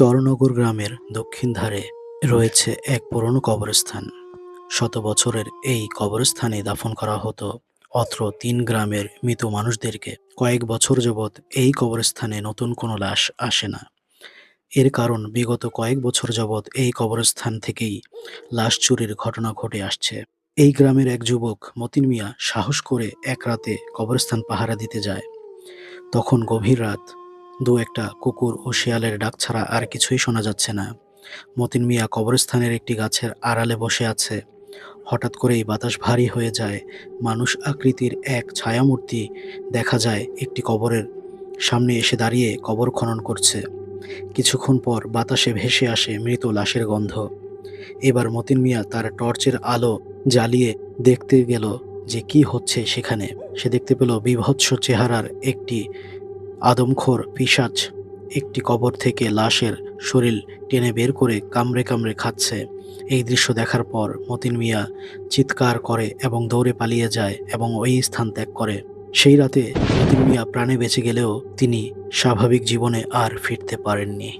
চরনগর গ্রামের দক্ষিণ ধারে রয়েছে এক পুরনো কবরস্থান। শত বছরের এই কবরস্থানে দাফন করা হতো অত্র তিন গ্রামের মৃত মানুষদেরকে। কয়েক বছর যাবৎ এই কবরস্থানে নতুন কোনো লাশ আসে না। এর কারণ বিগত কয়েক বছর যাবৎ এই কবরস্থান থেকেই লাশ চুরির ঘটনা ঘটে আসছে। এই গ্রামের এক যুবক মতিন মিয়া সাহস করে এক রাতে কবরস্থান পাহারা দিতে যায়। তখন গভীর রাত দু একটা কুকুর ও শিয়ালের ডাক ছাড়া আর কিছুই শোনা যাচ্ছে না। মতিন মিয়া কবরস্থানের একটি গাছের আড়ালে বসে আছে। হঠাৎ করেই বাতাস ভারী হয়ে যায়। মানুষ আকৃতির এক ছায়ামূর্তি দেখা যায় একটি কবরের সামনে এসে দাঁড়িয়ে কবর খনন করছে। কিছুক্ষণ পর বাতাসে ভেসে আসে মৃত লাশের গন্ধ। এবার মতিন মিয়া তার টর্চের আলো জ্বালিয়ে দেখতে গেল যে কি হচ্ছে সেখানে। সে দেখতে পেল বিভৎস চেহারার একটি আদমখোর পিশাচ একটি কবর থেকে লাশের শরীর টেনে বের করে কামড়ে কামড়ে খাচ্ছে। এই দৃশ্য দেখার পর মতিন মিয়া চিৎকার করে এবং দৌড়ে পালিয়ে যায় এবং ওই স্থান ত্যাগ করে। সেই রাতে মতিন মিয়া প্রাণে বেঁচে গেলেও তিনি স্বাভাবিক জীবনে আর ফিরতে পারেননি।